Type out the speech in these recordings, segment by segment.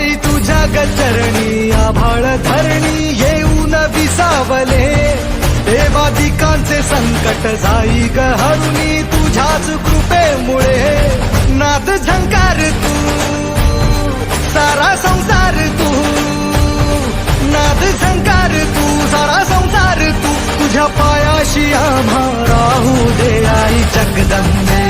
तुझ्या गजरणी आभाळ धरणी येऊन विसावले. देवादिकांचे संकट जाई ग हरुणी तुझ्याच कृपेमुळे. नाद झंकार तू सारा संसार तू. नाद झंकार तू सारा संसार तू. तुझ्या पायाशी आम्हा राहू दे आई जगदंबे.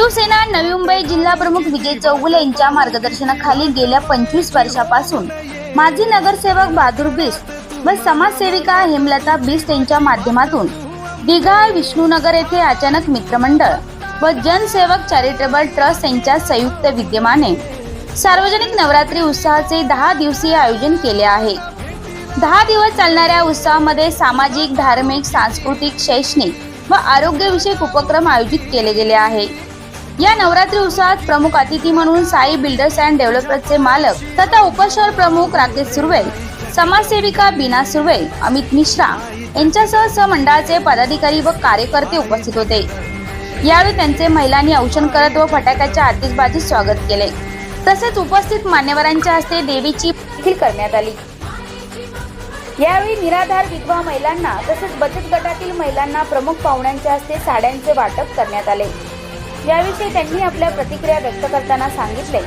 शिवसेना नवी मुंबई जिल्हा प्रमुख विजय चौगुले यांच्या मार्गदर्शनाखाली गेल्या पंचवीस वर्षापासून माजी नगरसेवक बहादूर बिस्ट व समाजसेविका हेमलता बिस्ट यांच्या माध्यमातून दिघा विष्णूनगर येथे अचानक मित्रमंडळ व जनसेवक चॅरिटेबल ट्रस्ट यांच्या संयुक्त विद्यमाने सार्वजनिक नवरात्री उत्साहाचे दहा दिवसीय आयोजन केले आहे. दहा दिवस चालणाऱ्या उत्सवामध्ये सामाजिक धार्मिक सांस्कृतिक शैक्षणिक व आरोग्यविषयक उपक्रम आयोजित केले गेले आहे. या नवरात्री उत्सवात प्रमुख अतिथी म्हणून साई बिल्डर्स अँड डेव्हलपर्सचे मालक तथा उपशहर प्रमुख राकेश सुर्वे समाजसेविका बीना सुर्वे अमित मिश्रा यांच्यासह सहमंडळाचे पदाधिकारी व कार्यकर्ते उपस्थित होते. यावेळी त्यांचे महिलांनी औषण करत व फटाक्याच्या आतिषबाजीत स्वागत केले. तसेच उपस्थित मान्यवरांच्या हस्ते देवीची देखील करण्यात आली. यावेळी निराधार विधवा महिलांना तसेच बचत गटातील महिलांना प्रमुख पाहुण्यांच्या हस्ते साड्यांचे वाटप करण्यात आले. याविषयी त्यांनी आपल्या प्रतिक्रिया व्यक्त करताना सांगितले.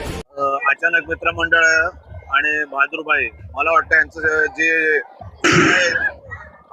अचानक मित्रमंडळ आणि बहादूरबाई मला वाटतं यांचं जे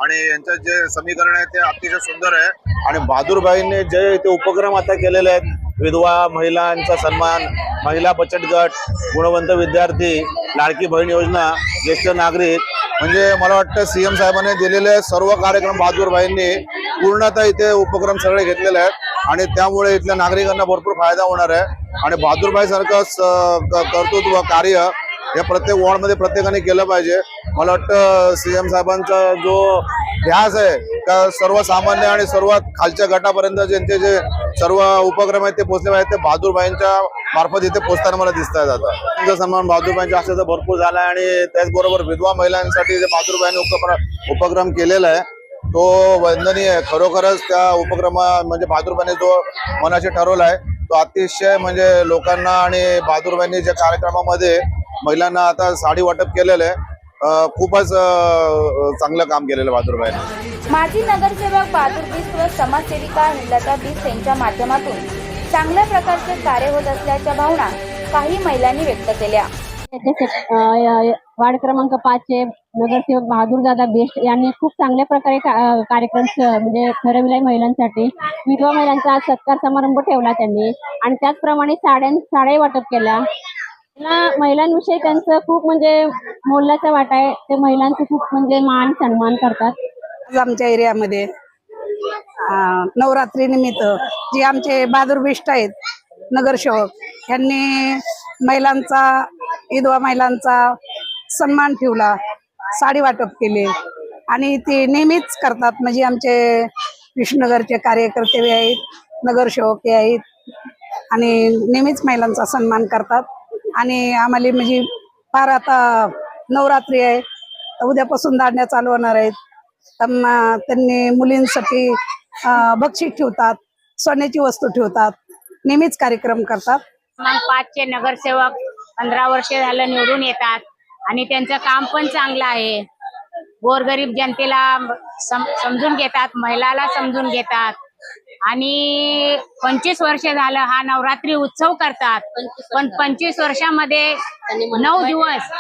आणि यांचं जे समीकरण आहे ते अतिशय सुंदर आहे. आणि बहादूरबाईंनी जे ते उपक्रम आता केलेले आहेत विधवा महिलांचा सन्मान महिला बचत गट गुणवंत विद्यार्थी लाडकी बहीण योजना ज्येष्ठ नागरिक म्हणजे मला वाटतं सीएम साहेबांनी दिलेले सर्व कार्यक्रम बहादूरबाईंनी पूर्णतः इथे उपक्रम सगळे घेतलेले आहेत. आणि त्यामुळे इथल्या नागरिकांना भरपूर फायदा होणार आहे. आणि बहादूरबाई सारखं कर्तृत्व कार्य हे प्रत्येक वॉर्डमध्ये प्रत्येकाने केलं पाहिजे. मला वाटतं सीएम साहेबांचा जो ध्यास आहे का सर्वसामान्य आणि सर्वात खालच्या गटापर्यंत ज्यांचे जे सर्व उपक्रम आहेत ते पोहोचले पाहिजे ते बहादूरबाईंच्या मार्फत इथे पोचताना मला दिसत आहेत आता. त्यांचा सन्मान बहादूरबाईंच्या हस्ते तर भरपूर झाला आहे आणि त्याचबरोबर विधवा महिलांसाठी जे बहादूरबाईंनी उपक्रम उपक्रम केलेला आहे तो वंदनीय आहे खरोखरच त्या उपक्रमा म्हणजे बहादूरबाईंनी जो मनाशी ठरवला आहे तो अतिशय म्हणजे लोकांना आणि बहादूरबाईंनी ज्या कार्यक्रमामध्ये महिलांना आता साडी वाटप केलेलं आहे खूपच चांगलं काम केलेलं आहे माजी नगरसेवक बहादूर बिस्त व समाजसेविका हिंदलता बिस्त यांच्या माध्यमातून चांगल्या प्रकारचे कार्य होत असल्याच्या भावना काही महिलांनी व्यक्त केल्या. अध्यक्ष वार्ड क्रमांक पाचचे नगरसेवक बहादूर दादा बेस्ट यांनी खूप चांगल्या प्रकारे कार्यक्रम म्हणजे ठरविलाय महिलांसाठी. विधवा महिलांचा आज सत्कार समारंभ ठेवला त्यांनी आणि त्याचप्रमाणे साड्यां साड्या वाटप केला महिलांविषयी त्यांचं खूप म्हणजे मोलाचा वाटा आहे. ते महिलांचं खूप म्हणजे मान सन्मान करतात. आमच्या एरियामध्ये नवरात्री निमित्त जे आमचे बहादूर बिष्ट आहेत नगरसेवक यांनी महिलांचा विधवा महिलांचा सन्मान ठेवला साडी वाटप केले. आणि ते नेहमीच करतात. म्हणजे आमचे विष्णुनगरचे कार्यकर्ते आहेत नगरसेवक आहेत आणि नेहमीच महिलांचा सन्मान करतात. आणि आम्हाला म्हणजे फार आता नवरात्री आहे. उद्यापासून दांड्या चालू होणार आहेत. त्यांना त्यांनी मुलींसाठी बक्षीस ठेवतात सोन्याची वस्तू ठेवतात. नेहमीच कार्यक्रम करतात. मग पाचचे नगरसेवक पंधरा वर्ष झालं निवडून येतात. आणि त्यांचं काम पण चांगलं आहे. गोरगरीब जनतेला सम- समजून घेतात महिलाला समजून घेतात. आणि पंचवीस वर्ष झालं हा नवरात्री उत्सव करतात. पण पंचवीस वर्षामध्ये नऊ दिवस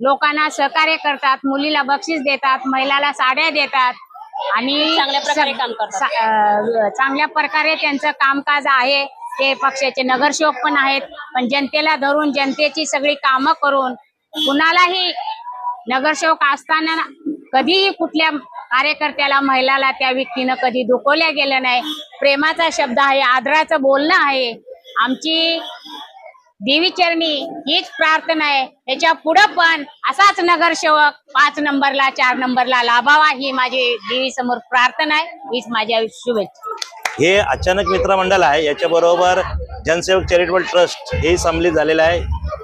लोकांना सहकार्य करतात मुलीला बक्षीस देतात महिलाला साड्या देतात. आणि चांगल्या प्रकारे त्यांचं कामकाज आहे. ते पक्षाचे नगरसेवक पण आहेत. पण जनतेला धरून जनतेची सगळी कामं करून कुणालाही नगरसेवक असताना कधीही कुठल्या कार्यकर्त्याला महिलाला त्या व्यक्तीनं कधी दुखवल्या गेलं नाही. प्रेमाचा शब्द आहे आदराचं बोलणं आहे. आमची देवीचरणी हीच प्रार्थना आहे. याच्या पुढं पण असाच नगरसेवक पाच नंबरला चार नंबरला लाभावा ही माझी देवी समोर प्रार्थना आहे. हीच माझ्या शुभेच्छा. हे अचानक मित्रमंडळ आहे याच्याबरोबर जनसेवक चॅरिटेबल ट्रस्ट हे सम्मिलित झालेलं आहे.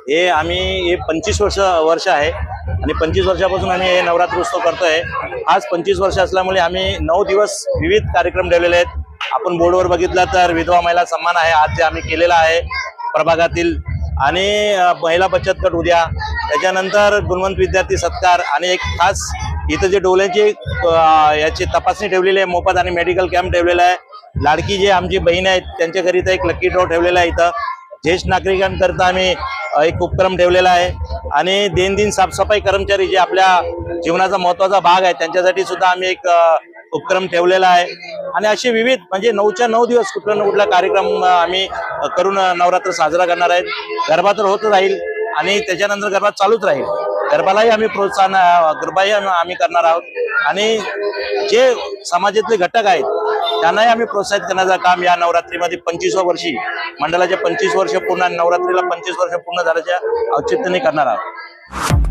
हे आम्ही हे पंचवीस वर्ष वर्ष आहे आणि पंचवीस वर्षापासून आम्ही हे नवरात्र उत्सव करतो आहे आज पंचवीस वर्ष असल्यामुळे आम्ही नऊ दिवस विविध कार्यक्रम ठेवलेले आहेत. आपण बोर्डवर बघितलं तर विधवा महिला सन्मान आहे आज जे आम्ही केलेला आहे प्रभागातील. आणि महिला बचत गट उद्या. त्याच्यानंतर गुणवंत विद्यार्थी सत्कार आणि एक खास इथं जे डोळ्यांची याची तपासणी ठेवलेली आहे मोफत आणि मेडिकल कॅम्प ठेवलेला आहे. लाडकी जे आमची बहीण आहेत त्यांच्याकरिता एक लकी ड्रॉ ठेवलेला आहे इथं. ज्येष्ठ नागरिकांकरता आम्ही एक उपक्रम ठेवलेला आहे. आणि दैनंदिन साफसफाई कर्मचारी जे आपल्या जीवनाचा महत्त्वाचा भाग आहे त्यांच्यासाठी सुद्धा आम्ही एक उपक्रम ठेवलेला आहे. आणि असे विविध म्हणजे नऊच्या नऊ दिवस कुठला ना कुठला कार्यक्रम आम्ही करून नवरात्र साजरा करणार आहेत. गरबा तर होत राहील आणि त्याच्यानंतर गरबा चालूच राहील. गरबालाही आम्ही प्रोत्साहन गरबाही आम्ही आम्ही करणार आहोत. आणि जे समाजातले घटक आहेत त्यांनाही आम्ही प्रोत्साहित करण्याचं काम या नवरात्रीमध्ये पंचवीसव्या वर्षी मंडळाच्या पंचवीस वर्ष पूर्ण आणि नवरात्रीला पंचवीस वर्ष पूर्ण झाल्याच्या औचित्याने करणार आहोत.